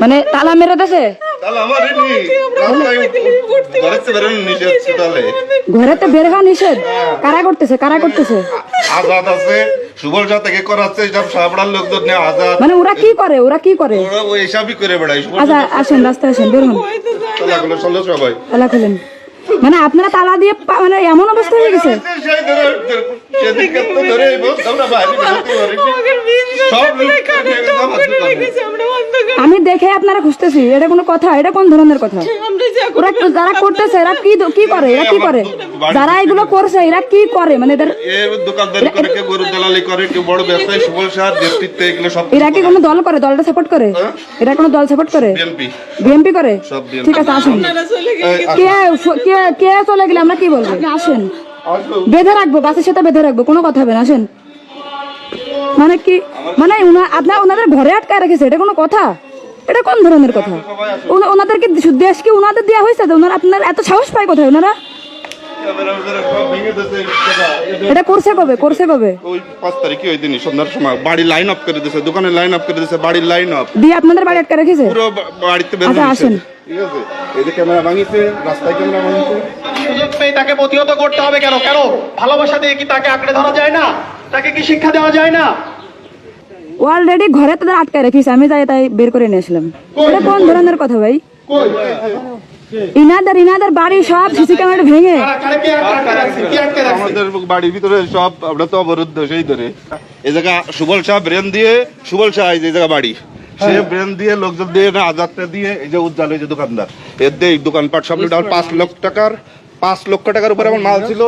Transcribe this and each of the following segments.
মানে তালা মেরে দেছে ঘরেতে বেরোনো নিষেধ বের হওয়া নিষেধ? কারা করতেছে? কারা করতেছে? আজাদ আছে। সুবল থেকে করাচ্ছে সব সাবড়ার লোকজন নিয়ে আজাদ। মানে ওরা কি করে? ওরা কি করে? ওরা ওই হিসাবই করে বেড়ায়। আচ্ছা আসেন রাস্তায় আসেন বের হন। তালাগুলো চলো সবাই। তালা খুলেন। মানে আপনারা তালা দিয়ে মানে এমন অবস্থা হয়ে গেছে। সব দেখে আপনারা খুঁজতেছি এটা কোনো কথা এটা কোন ধরনের কথা? ওরা যারা করতেছে এরা কি কি করে? এরা কি করে? যারা এগুলো করছে এরা কি করে? মানে এদের দোকানদারি করে কেউ গরু দালালি করে কেউ বড় ব্যবসায়ী সুবল সার নেতৃত্বে এগুলো সব এরা কি কোনো দল করে? দলটা সাপোর্ট করে? এরা কোনো দল সাপোর্ট করে? বিএনপি। বিএনপি করে? ঠিক আছে আসুন। আপনারা চলে গেলে কে কে কে চলে গেলে আমরা কি বলব? আসেন। বেঁধে রাখব গাছের সাথে বেঁধে রাখব কোনো কথা হবে না আসেন। মানে কি মানে উনা- আপনার ওনাদের ঘরে আটকায় রেখেছে এটা কোনো কথা? এটা কোন ধরনের কথা? ওনা- ওনাদেরকে দেশ কি ওনাদের দেওয়া হয়েছে তো ওনারা আপনার এত সাহস পায় কোথায় ওনারা? এটা করছে কবে? করছে কবে? ওই পাঁচ তারিখে ওই দিনই সন্ধ্যার সময়। বাড়ি লাইন অফ করে দিয়েছে দোকানের লাইন অফ করে দিয়েছে বাড়ির লাইন অফ দিয়ে আপনাদের বাড়ি আটকা রেখেছে? পুরো বাড়িতে বের আচ্ছা, আসেন। ঠিক আছে? এই যে ক্যামেরা ভাঙিছে রাস্তায় ক্যামেরা ভাঙিছে। সুযোগ পেয়ে তাকে প্রতিহত করতে হবে কেন? কেন? ভালোবাসা দিয়ে কি তাকে আঁকড়ে ধরা যায় না? তাকে কি শিক্ষা দেওয়া যায় না? অলরেডি ঘরে তাদের আটকায় রেখেছে আমি যাই তাই বের করে নিয়ে আসলাম। এটা কোন ধরনের কথা ভাই? ইনাদের ইনাদের বাড়ি সব সিসি ক্যামেরা ভেঙে? আমাদের বাড়ির ভিতরে সব আমরা তো অবরুদ্ধ সেই ধরে। এই জায়গা সুবল শাহ ব্রেন দিয়ে সুবল শাহ এই যে জায়গা বাড়ি। সে ব্রেন দিয়ে লোকজন দিয়ে না আজাদটা দিয়ে এই যে উজ্জ্বল এই যে দোকানদার। এর দিয়ে দোকানপাট সব লুট পাঁচ লক্ষ টাকার। পাঁচ লক্ষ টাকার উপরে আমার মাল ছিল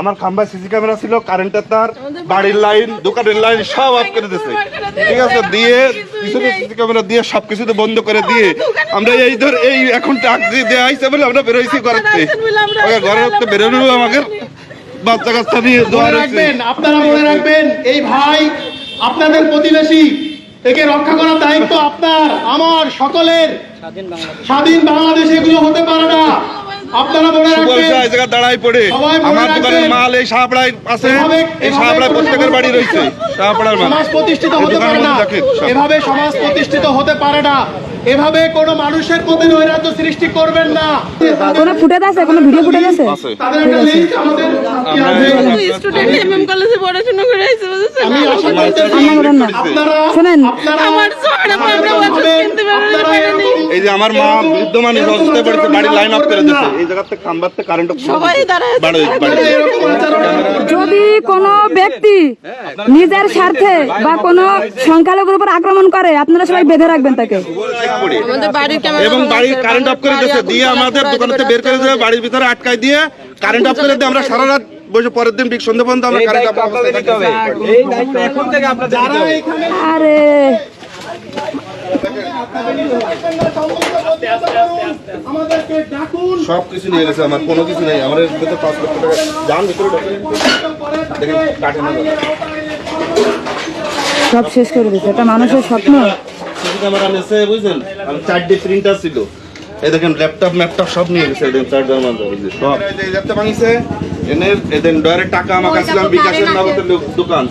আমার খাম্বায় সিসি ক্যামেরা ছিল কারেন্টের তার বাড়ির লাইন দোকানের লাইন সব অফ করে দিয়েছে ঠিক আছে দিয়ে পিছনে সিসি ক্যামেরা দিয়ে সবকিছুতে বন্ধ করে দিয়ে আমরা এই ধর এই এখন টাক দিয়ে দেওয়া হয়েছে বলে আমরা বেরোইছি থেকে। ওকে ঘরের থেকে বেরোনো আমাকে। বাচ্চা কাচ্চা নিয়ে দোয়া রাখবেন আপনারা মনে রাখবেন এই ভাই আপনাদের প্রতিবেশী একে রক্ষা করার দায়িত্ব আপনার আমার সকলের। স্বাধীন বাংলাদেশ এগুলো হতে পারে না। আপনারা মনে সুবল রাখবেন শাহ এই জায়গায় দাঁড়াই পড়ে। আমার দোকানের মাল এই সাহাপড়ায় আছে। এভাবে- এই এভাবে প্রত্যেকের বাড়ি রয়েছে সাহাপড়ার মাল। সমাজ প্রতিষ্ঠিত হতে পারে না। এভাবে সমাজ প্রতিষ্ঠিত হতে পারে না। এভাবে কোনো মানুষের প্রতি নৈরাজ্য সৃষ্টি করবেন না। কোনো ফুটেজ আছে? কোনো ভিডিও ফুটেজ আছে? আছে। তাদের একটা লিস্ট আমাদের স্টুডেন্ট এমএম কলেজে পড়াশোনা করে আমি আশা করতেছি আপনারা শোনেন। আমার ওষুধ কিনতে। এই যে আমার মা বৃদ্ধ মানুষ অবস্থায় পড়েছে বাড়ি লাইন অফ করে দিয়েছে এই জায়গাতে খাম্বাতে কারেন্ট সবাই দাঁড়ায় আছে, বাড়ি বাড়ি। এরকম আচরণ যদি কোনো ব্যক্তি নিজের স্বার্থে বা কোনো সংখ্যালঘুর উপর আক্রমণ করে আপনারা সবাই বেঁধে রাখবেন তাকে। এবং বাড়ির কারেন্ট অফ করে দিয়েছে। দিয়ে আমাদের দোকানেতে বের করে দিয়ে বাড়ির ভিতরে আটকায় দিয়ে কারেন্ট অফ করে দিয়ে আমরা সারা রাত বসে পরের দিন ঠিক সন্ধ্যা পর্যন্ত আমরা। যারা আরে। আমাদেরকে সব কিছু নিয়ে গেছে আমার কোনো কিছু নেই। আমার ভিতরে পাঁচ লক্ষ টাকা যান ভিতরে। দেখেন সব শেষ করে দিচ্ছে এটা মানুষের স্বপ্ন। ক্যামেরা বুঝছেন আর চারটে প্রিন্টার ছিল। এই দেখেন ল্যাপটপ ম্যাপটপ সব নিয়ে গেছে এদের চার্জার মাঝে সব। ল্যাপটপ ভাঙিছে। এনে এদিন ডয়ারে টাকা আমার কাছে ছিলাম বিকাশের নগদের দোকান।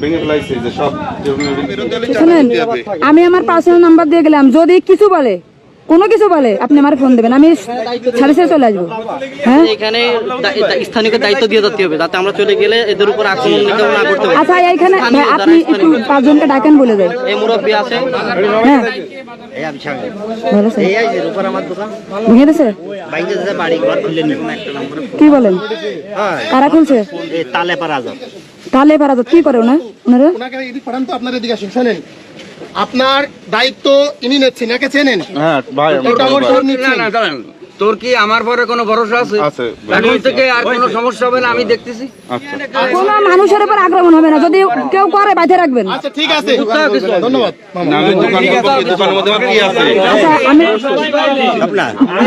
ভেঙে ফেলাইছে যে সব আমি আমার পার্সোনাল নাম্বার দিয়ে গেলাম। যদি কিছু বলে কোনো কিছু বলে আপনি আমার ফোন দেবেন আমি সাথে চলে আসব। হ্যাঁ? এখানে দা- দায়িত্ব দিয়ে যেতে হবে যাতে আমরা চলে গেলে এদের উপর আক্রমণ না করতে পারি আচ্ছা এইখানে আপনি একটু পাঁচজনকে ডাকেন বলে দেয় এই মুরব্বী আছে। হ্যাঁ। কি বলেন? কারা খুলছে? তালে পারা কি করে ওনা ওনারা? ওনাকে এদিক পাঠান তো আপনার এদিকে আসুন শোনেন। আপনার দায়িত্ব ইনি নিচ্ছেন একে চেনেন? হ্যাঁ ভাই তোর কি আমার পরে কোনো ভরসা আছে? আছে এখন থেকে আর কোনো সমস্যা হবে না আমি দেখতেছি। আচ্ছা। কোনো মানুষের উপর আক্রমণ হবে না যদি কেউ করে বাইরে রাখবেন। আচ্ছা ঠিক আছে। ধন্যবাদ। আমি আচ্ছা আমি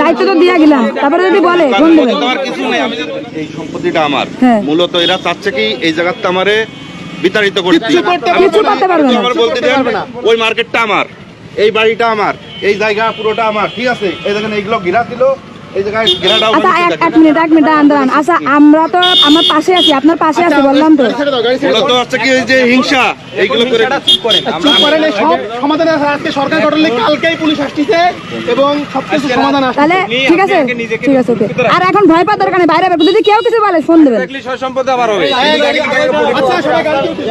দায়িত্ব তো দিয়ে গেলাম। তারপরে যদি বলে কিছু নেই আমি এই সম্পত্তিটা আমার। হ্যাঁ। মূলত এরা চাচ্ছে কি এই জায়গাতে আমারে বিতাড়িত করতে আমার বলতে দেন ওই মার্কেটটা আমার এই বাড়িটা আমার এই জায়গা পুরোটা আমার ঠিক আছে? এই দেখেন এইগুলো ঘিরা ছিল এই জায়গায় ঘেরাটাও এক এক মিনিট এক মিনিট দাঁড়ান দাঁড়ান। আচ্ছা আমরা তো আমার পাশে আছি আপনার পাশে আছি বললাম তো। ছেড়ে দাও, গাড়ি ছেড়ে ওরা দাও। তো হচ্ছে কি যে হিংসা এইগুলো করে চুপ করেন সব সমাধান আছে আজকে সরকার গঠনে কালকেই পুলিশ আসছে এবং সবকিছু সমাধান আসছে। তাহলে ঠিক আছে ঠিক আছে ওকে। আর এখন ভয় পাওয়ার দরকার নেই বাইরে যদি কেউ কিছু বলে ফোন দেবেন। আচ্ছা সবাই গাড়িতে উঠে।